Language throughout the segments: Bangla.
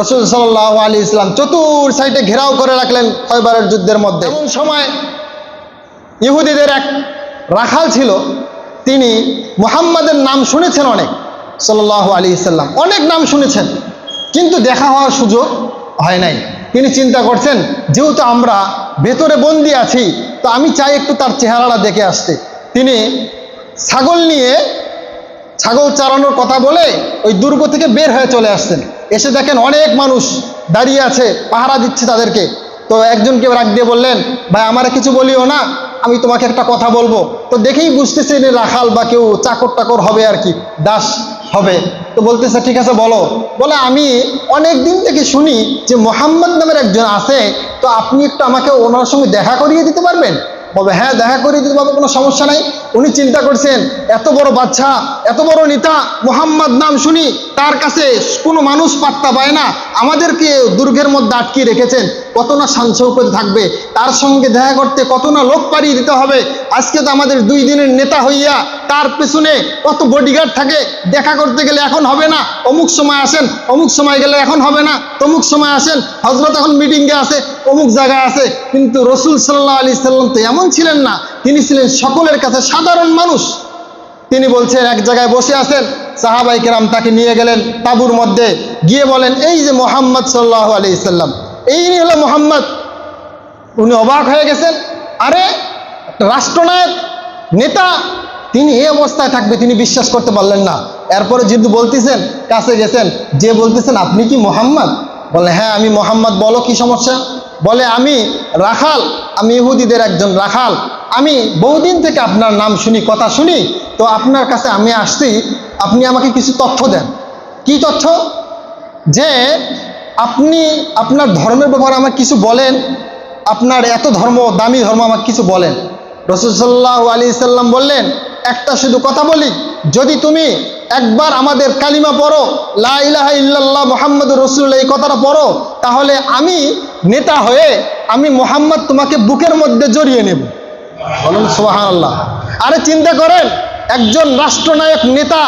রসুল সাল্লাহ আলী ইসলাম চতুর সাইডে ঘেরাও করে রাখলেন খয়বারের যুদ্ধের মধ্যে। এমন সময় ইহুদিদের এক রাখাল ছিল, তিনি মুহাম্মাদের নাম শুনেছেন অনেক সাল্লাহ আলী ইসাল্লাম অনেক নাম শুনেছেন, কিন্তু দেখা হওয়ার সুযোগ হয় নাই। তিনি চিন্তা করছেন, যেহেতু আমরা ভেতরে বন্দি আছি, তো আমি চাই একটু তার চেহারাটা দেখে আসতে। তিনি ছাগল নিয়ে, ছাগল চালানোর কথা বলে ওই দুর্গ থেকে বের হয়ে চলে আসছেন। এসে দেখেন অনেক মানুষ দাঁড়িয়ে আছে, পাহারা দিচ্ছে তাদেরকে। তো একজনকে রাগ দিয়ে বললেন, ভাই, আমারে কিছু বলিও না, আমি তোমাকে একটা কথা বলব। তো দেখেই বুঝতেছে যে রাখাল বা কেউ চাকর টাকর হবে আর কি, দাস হবে। তো বলতেছে, ঠিক আছে, বলো। বলে, আমি অনেক দিন থেকে শুনি যে মোহাম্মদ নামের একজন আছে, তো আপনি একটু আমাকে ওনার সঙ্গে দেখা করিয়ে দিতে পারবেন? বলবে হ্যাঁ দেখা করিয়ে দিতে পারব, কোনো সমস্যা নাই। উনি চিন্তা করছেন, এত বড় বাচ্চা, এত বড় নেতা, মোহাম্মদ নাম শুনি, তার কাছে কোনো মানুষ পাত্তা পায় না। আমাদেরকে দুর্গের মধ্যে আটকিয়ে রেখেছেন। কত না শান্তপতি থাকবে, তার সঙ্গে দেখা করতে কত না লোক পাড়িয়ে দিতে হবে। আজকে তো আমাদের দুই দিনের নেতা হইয়া তার পেছনে কত বডিগার্ড থাকে, দেখা করতে গেলে এখন হবে না। অমুক সময় আসেন, অমুক সময় গেলে এখন হবে না। তমুক সময় আসেন হজরত এখন মিটিংয়ে আছে, অমুক জায়গায় আছে। কিন্তু রসুল সাল্লাহ আলি সাল্লাম তো এমন ছিলেন না তিনি ছিলেন সকলের কাছে সাধারণ মানুষ। তিনি বলছেন, এক জায়গায় বসে আছেন, সাহাবাই কেরাম তাকে নিয়ে গেলেন তাবুর মধ্যে, গিয়ে বলেন, এই যে মোহাম্মদ সাল্লাহ আলি সাল্লাম, এই হলো মোহাম্মদ। উনি অবাক হয়ে গেছেন, আরে রাষ্ট্রনায়ক, নেতা, তিনি এই অবস্থায় থাকবে, তিনি বিশ্বাস করতে পারলেন না। এরপরে যেহেতু বলতেছেন, কাছে গেছেন, যে বলতেছেন, আপনি কি মোহাম্মদ? বলে হ্যাঁ আমি মোহাম্মদ, বলো কি সমস্যা? বলে, আমি রাখাল, আমি ইহুদিদের একজন রাখাল। আমি বহুদিন থেকে আপনার নাম শুনি, কথা শুনি, তো আপনার কাছে আমি আসছি, আপনি আমাকে কিছু তথ্য দেন। কি তথ্য? যে আপনি আপনার ধর্মের ব্যাপারে আমাকে কিছু বলেন, আপনার এত ধর্ম, দামি ধর্ম আমাকে কিছু বলেন। রসুল সাল্লাহ আলী সাল্লাম বললেন, একটা শুধু কথা বলি, যদি তুমি একবার আমাদের কালিমা পড়ো, লা ইলাহা ইল্লাল্লাহ মোহাম্মদ রসুল্লাহ এই কথাটা পড়ো, তাহলে আমি নেতা হয়ে, আমি মোহাম্মদ তোমাকে বুকের মধ্যে জড়িয়ে নেব। বলুন সোহান আল্লাহ আরে চিন্তা করেন, একজন রাষ্ট্রনায়ক নেতা,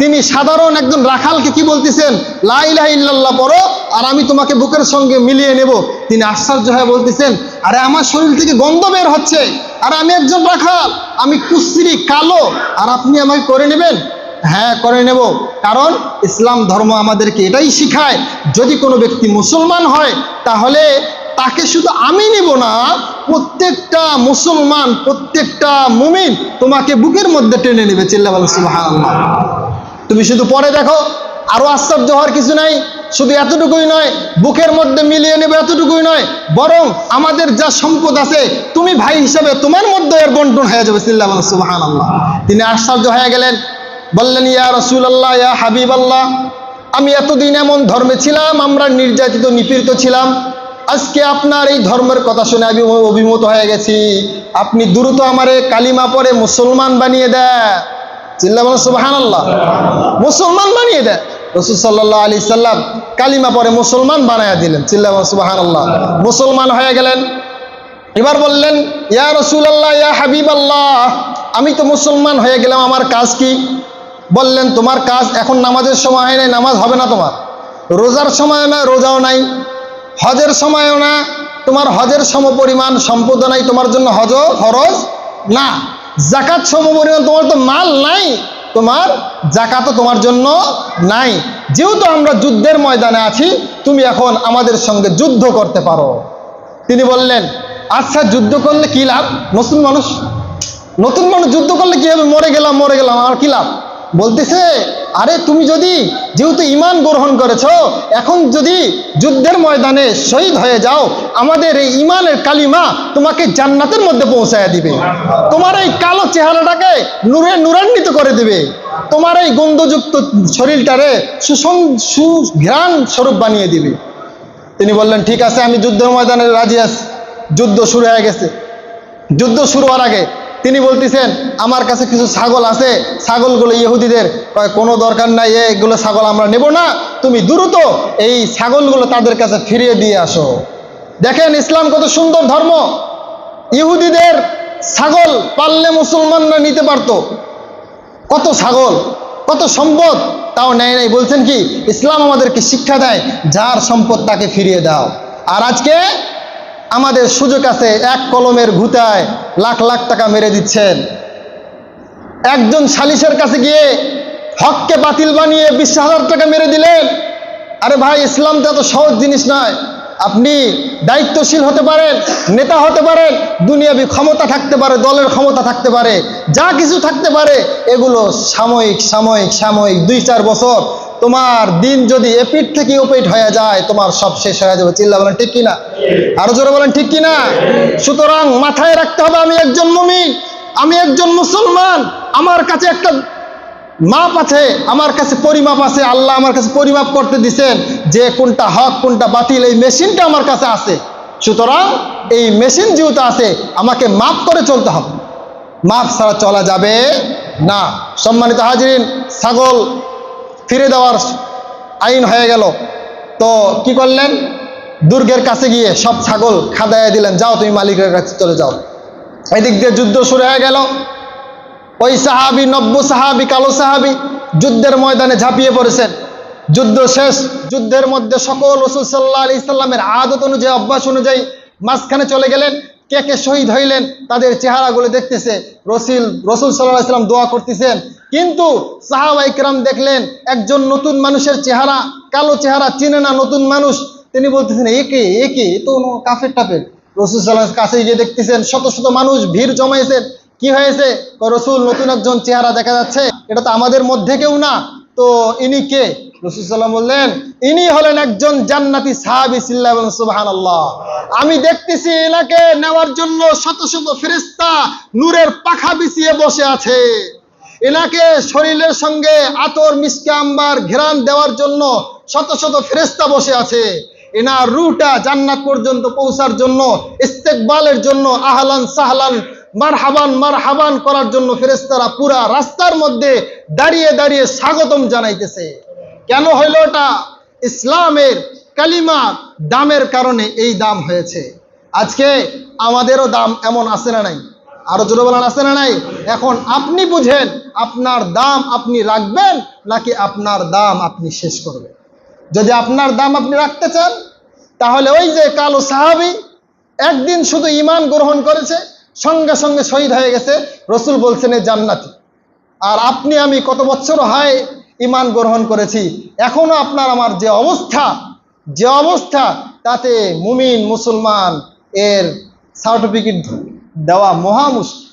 তিনি সাধারণ একজন রাখালকে কি বলতেছেন? লাইলাহ ইল্লাল্লাহ পড়ো, আর আমি তোমাকে বুকের সঙ্গে মিলিয়ে নেব। তিনি আশ্চর্য হয়ে বলতেছেন, আরে আমার শরীর থেকে গন্ধ বের হচ্ছে। আর আমি একজন রাখাল, আমি কুস্তিরি, কালো, আর আপনি আমাকে করে নেবেন? হ্যাঁ করে নেব। কারণ ইসলাম ধর্ম আমাদেরকে এটাই শিখায়, যদি কোনো ব্যক্তি মুসলমান হয়, তাহলে তাকে শুধু আমি নিব না, প্রত্যেকটা মুসলমান, প্রত্যেকটা মুমিন তোমাকে বুকের মধ্যে টেনে নেবে, চিল্লা বলো তুমি শুধু পরে দেখো, আরও আশ্চর্য হওয়ার কিছু নাই, শুধু এতটুকুই নয়, বুকের মধ্যে মিলিয়ে নেবে এতটুকুই নয়, বরং আমাদের যা সম্পদ আছে, তুমি ভাই হিসাবে তোমার মধ্যে এর বন্টন হয়ে যাবে, চিল্লা বলো সুবাহান আল্লাহ তিনি আশ্চর্য হয়ে গেলেন, বললেন, ইয়া রসুল আল্লাহ ইয়া হাবিব আল্লাহ আমি এতদিন এমন ধর্মে ছিলাম, আমরা নির্যাতিত, নিপীড়িত ছিলাম আজকে আপনার এই ধর্মের কথা শুনে আমি অভিমত হয়ে গেছি। আপনি দ্রুত আমারে কালিমা পরে মুসলমান বানিয়ে দেয় চিল্লা বলেন সুবাহান আল্লাহ মুসলমান বানিয়ে দেয় রসুল সাল্লাহ আলি সাল্লাম কালিমা পরে মুসলমান বানাইয়া দিলেন। চিল্লা বলেন সুবাহান আল্লাহ মুসলমান হয়ে গেলেন। এবার বললেন, ইয়া রসুল আল্লাহ ইয়া হাবিব আল্লাহ আমি তো মুসলমান হয়ে গেলাম, আমার কাজ কি? বললেন, তোমার কাজ এখন নামাজের সময় হয় নাই, নামাজ হবে না তোমার। রোজার সময় না রোজাও নাই। হজের সময়ও না, তোমার হজের সম পরিমাণ সম্পদ নাই, তোমার জন্য হজ ফরজ না। জাকাত সম পরিমাণ তোমার তো মাল নাই, তোমার জাকাতও তোমার জন্য নাই। যেহেতু আমরা যুদ্ধের ময়দানে আছি, তুমি এখন আমাদের সঙ্গে যুদ্ধ করতে পারো। তিনি বললেন আচ্ছা যুদ্ধ করলে কি লাভ? নতুন মানুষ নতুন মানুষ যুদ্ধ করলে কি হবে? মরে গেলাম মরে গেলাম, আমার কি লাভ? বলতেছে, আরে তুমি যদি যেহেতু ইমান গ্রহণ করেছ, এখন যদি যুদ্ধের ময়দানে শহীদ হয়ে যাও, আমাদের এই ইমানের কালিমা তোমাকে জান্নাতের মধ্যে পৌঁছায় দিবে। তোমার এই কালো চেহারাটাকে নূরে নূরান্বিত করে দিবে। তোমার এই গন্ধযুক্ত শরীরটারে সুসং, সুঘ্রাণ স্বরূপ বানিয়ে দিবে। তিনি বললেন, ঠিক আছে, আমি যুদ্ধের ময়দানে রাজি আছি। যুদ্ধ শুরু হয়ে গেছে। যুদ্ধ শুরু হওয়ার আগে তিনি বলতেছেন, আমার কাছে কিছু ছাগল আছে, ছাগলগুলো ইহুদিদের। কোনো দরকার নাই, এগুলো ছাগল আমরা নেব না, তুমি দ্রুত এই ছাগলগুলো তাদের কাছে ফিরিয়ে দিয়ে আসো। দেখেন, ইসলাম কত সুন্দর ধর্ম। ইহুদিদের ছাগল পাললে মুসলমানরা নিতে পারতো। কত ছাগল, কত সম্পদ, তাও নেয় নাই। বলছেন কি, ইসলাম আমাদেরকে শিক্ষা দেয়, যার সম্পদ তাকে ফিরিয়ে দাও। আর আজকে আমাদের সুযোগ আছে এক কলমের ঘুতায় লাখ লাখ টাকা মেরে দিচ্ছেন। একজন সালিশের কাছে গিয়ে হককে বাতিল বানিয়ে বিশ হাজার টাকা মেরে দিলেন। আরে ভাই, ইসলাম তো এত সহজ জিনিস নয়। আপনি দায়িত্বশীল হতে পারেন, নেতা হতে পারেন, দুনিয়াবি ক্ষমতা থাকতে পারে, দলের ক্ষমতা থাকতে পারে, যা কিছু থাকতে পারে, এগুলো সাময়িক সাময়িক সাময়িক, দুই চার বছর তোমার দিন যদি এপিট থেকে ওপিট হয়ে যায়, তোমার সব শেষ হয়ে যাবে। চিল্লা বলেন, ঠিক কিনা? আরও জোরে বলেন, ঠিক কিনা? সুতরাং মাথায় রাখতে হবে, আমি একজন মুমিন, আমি একজন মুসলমান, আমার কাছে একটা মাপ আছে, আমার কাছে পরিমাপ আছে, আল্লাহ আমার কাছে পরিমাপ করতে দিছেন, যে কোনটা হক, কোনটা বাতিল, এই মেশিনটা আমার কাছে আছে। সুতরাং এই মেশিন যেহেতু আছে, আমাকে মাপ করে চলতে হবে। মাপ ছাড়া চলা যাবে না। সম্মানিত হাজিরিন, ছাগল ফিরে দেওয়ার আইন হয়ে গেল। তো কি করলেন? দুর্গের কাছে গিয়ে সব ছাগল খাদাইয়া দিলেন, যাও তুমি মালিকের কাছে চলে যাও। এদিক দিয়ে যুদ্ধ শুরু হয়ে গেল। ওই সাহাবি, নব্য সাহাবি, কালো সাহাবি যুদ্ধের ময়দানে ঝাঁপিয়ে পড়েছেন। যুদ্ধ শেষ। যুদ্ধের মধ্যে সকল রসুল সাল্লাহ আলি সাল্লামের আদত অনুযায়ী, অভ্যাস অনুযায়ী মাঝখানে চলে গেলেন। কে কে শহীদ হইলেন তাদের চেহারাগুলো দেখতেছে। রসিল, রসুল সাল্লাহ ইসলাম দোয়া করতেছেন। কিন্তু সাহাবা ইকরাম দেখলেন, একজন নতুন মানুষের চেহারা, কালো চেহারা চিনে না নতুন মানুষ। তিনি বলতেছেন একে একে তো কাফের টাফের। রসুল সাল্লাহ কাছে গিয়ে দেখতেছেন, শত শত মানুষ ভিড় জমাইছেন। কি হয়েছে? রসুল, নতুন একজন চেহারা দেখা যাচ্ছে। এটা তো আমাদের মধ্যে কেউ না। তো ইনি কে? রসুল সাল্লাম বললেন, ইনি হলেন একজন জান্নাতি আমি দেখতেছি এনাকে নেওয়ার জন্য শত শত ফেরেস্তা নূরের পাখা বিছিয়ে বসে আছে। এনাকে শরীরের সঙ্গে আতর, মিসকে আম্বার ঘেরান দেওয়ার জন্য শত শত ফেরেস্তা বসে আছে। এনার রুটা জান্নাত পর্যন্ত পৌঁছার জন্য, ইস্তেকবালের জন্য, আহলান করার জন্য ফেরেস্তারা পুরা রাস্তার মধ্যে দাঁড়িয়ে দাঁড়িয়ে স্বাগতম জানাইতেছে। কেন হইল ওটা? ইসলামের কালিমা দামের কারণে এই দাম হয়েছে। আজকে আমাদেরও দাম এমন আছে না নাই? আরও জোরে বলার আছে না নাই? এখন আপনি বুঝেন, আপনার দাম আপনি রাখবেন নাকি আপনার দাম আপনি শেষ করবেন? যদি আপনার দাম আপনি রাখতে চান, তাহলে ওই যে কালো সাহাবি একদিন শুধু ইমান গ্রহণ করেছে, সঙ্গে সঙ্গে শহীদ হয়ে গেছে, রসুল বলছেন এ জান্নাতি। আর আপনি, আমি কত বছর হয় ইমান গ্রহণ করেছি। এখনও আপনার আমার যে অবস্থা যে অবস্থা, তাতে মুমিন মুসলমান এর সার্টিফিকেট দেওয়া মহা মুশকিল।